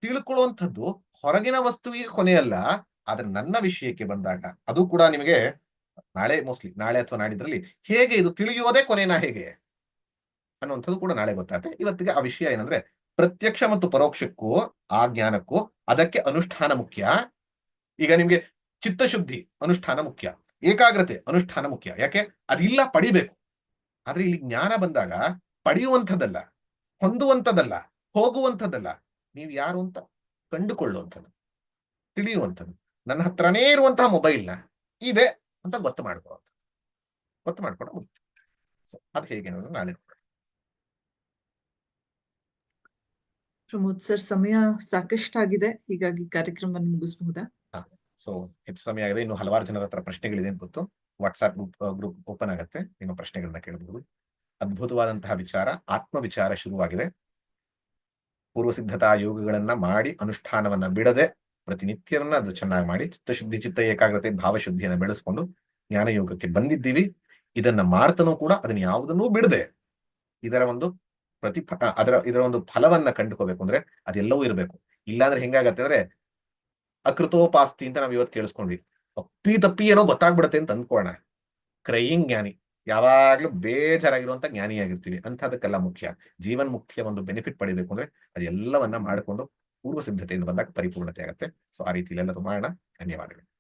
ತಿಳ್ಕೊಳ್ಳುವಂಥದ್ದು ಹೊರಗಿನ ವಸ್ತುವಿಗೆ ಕೊನೆಯಲ್ಲ, ಆದ್ರೆ ನನ್ನ ವಿಷಯಕ್ಕೆ ಬಂದಾಗ ಅದು ಕೂಡ ನಿಮಗೆ ನಾಳೆ ಮೋಸ್ಟ್ಲಿ ನಾಳೆ ಅಥವಾ ನಾಡಿದ್ರಲ್ಲಿ ಹೇಗೆ ಇದು ತಿಳಿಯೋದೇ ಕೊನೆನಾ ಹೇಗೆ ಅನ್ನುವಂಥದ್ದು ಕೂಡ ನಾಳೆ ಗೊತ್ತಾಗುತ್ತೆ. ಇವತ್ತಿಗೆ ಆ ವಿಷಯ ಏನಂದ್ರೆ ಪ್ರತ್ಯಕ್ಷ ಮತ್ತು ಪರೋಕ್ಷಕ್ಕೂ ಆ ಜ್ಞಾನಕ್ಕೂ ಅದಕ್ಕೆ ಅನುಷ್ಠಾನ ಮುಖ್ಯ. ಈಗ ನಿಮ್ಗೆ ಚಿತ್ತಶುದ್ಧಿ ಅನುಷ್ಠಾನ ಮುಖ್ಯ, ಏಕಾಗ್ರತೆ ಅನುಷ್ಠಾನ ಮುಖ್ಯ. ಯಾಕೆ? ಅದಿಲ್ಲ, ಪಡಿಬೇಕು. ಆದ್ರೆ ಇಲ್ಲಿ ಜ್ಞಾನ ಬಂದಾಗ ಪಡೆಯುವಂಥದ್ದಲ್ಲ, ಹೊಂದುವಂಥದ್ದಲ್ಲ. ಹೋಗುವಂಥದ್ದಲ್ಲ ನೀವು ಯಾರು ಅಂತ ಕಂಡುಕೊಳ್ಳುವಂಥದ್ದು ತಿಳಿಯುವಂಥದ್ದು. ನನ್ನ ಹತ್ರನೇ ಇರುವಂತಹ ಮೊಬೈಲ್ನ ಇದೆ ಅಂತ ಗೊತ್ತು ಮಾಡ್ಕೊಳ್ಳುವಂಥದ್ದು. ಗೊತ್ತು ಮಾಡ್ಕೊಂಡು ಮುಗಿತು. ಸೊ ಅದು ಹೇಗೆ ಅನ್ನೋದು ನಾಳೆ ನೋಡೋಣ. ಪ್ರಮೋದ್ ಸರ್ ಸಮಯ ಸಾಕಷ್ಟಾಗಿದೆ. ಹೀಗಾಗಿ ಕಾರ್ಯಕ್ರಮವನ್ನು ಮುಗಿಸಬಹುದಾ? ಸೊ ಹೆಚ್ಚು ಸಮಯ ಆಗಿದೆ. ಇನ್ನು ಹಲವಾರು ಜನರ ಹತ್ರ ಪ್ರಶ್ನೆಗಳಿದೆ ಅಂತ ಗೊತ್ತು. ವಾಟ್ಸ್ಆಪ್ ಗ್ರೂಪ್ ಗ್ರೂಪ್ ಓಪನ್ ಆಗುತ್ತೆ. ನಿಮ್ಮ ಪ್ರಶ್ನೆಗಳನ್ನ ಕೇಳಬಹುದು ಅದ್ಭುತವಾದಂತಹ ವಿಚಾರ ಆತ್ಮ ವಿಚಾರ ಶುರುವಾಗಿದೆ. ಪೂರ್ವ ಸಿದ್ಧತಾ ಯೋಗಗಳನ್ನ ಮಾಡಿ ಅನುಷ್ಠಾನವನ್ನ ಬಿಡದೆ ಪ್ರತಿನಿತ್ಯವನ್ನ ಅದು ಚೆನ್ನಾಗಿ ಮಾಡಿ ಚಿತ್ತಶುದ್ಧಿ, ಚಿತ್ತ ಏಕಾಗ್ರತೆ, ಭಾವಶುದ್ಧಿಯನ್ನು ಬೆಳೆಸ್ಕೊಂಡು ಜ್ಞಾನ ಯೋಗಕ್ಕೆ ಬಂದಿದ್ದೀವಿ. ಇದನ್ನ ಮಾಡ್ತಾನೂ ಕೂಡ ಅದನ್ನ ಯಾವುದನ್ನೂ ಬಿಡದೆ. ಇದರ ಒಂದು ಪ್ರತಿಫ ಅದರ, ಇದರ ಒಂದು ಫಲವನ್ನ ಕಂಡುಕೋಬೇಕು ಅಂದ್ರೆ ಅದೆಲ್ಲವೂ ಇರಬೇಕು. ಇಲ್ಲಾಂದ್ರೆ ಹೆಂಗಾಗತ್ತೆ ಅಂದ್ರೆ ಅಕೃತೋಪಾಸ್ತಿ ಅಂತ ನಾವ್ ಇವತ್ತು ಕೇಳಿಸ್ಕೊಂಡ್ವಿ. ಅಪ್ಪಿ ತಪ್ಪಿ ಏನೋ ಗೊತ್ತಾಗ್ಬಿಡತ್ತೆ ಅಂತ ಅಂದ್ಕೋಣ ಕ್ರೈಯಿಂಗ್ ಜ್ಞಾನಿ. ಯಾವಾಗ್ಲೂ ಬೇಜಾರಾಗಿರುವಂತ ಜ್ಞಾನಿಯಾಗಿರ್ತೀವಿ. ಅಂಥದಕ್ಕೆಲ್ಲ ಮುಖ್ಯ. ಜೀವನ್ ಮುಖ್ಯ ಒಂದು ಬೆನಿಫಿಟ್ ಪಡಿಬೇಕು ಅಂದ್ರೆ ಅದೆಲ್ಲವನ್ನ ಮಾಡಿಕೊಂಡು ಪೂರ್ವ ಸಿದ್ಧತೆಯನ್ನು ಬಂದಾಗ ಪರಿಪೂರ್ಣತೆ ಆಗುತ್ತೆ. ಸೊ ಆ ರೀತಿ ಎಲ್ಲರೂ ಮಾಡೋಣ. ಧನ್ಯವಾದಗಳು.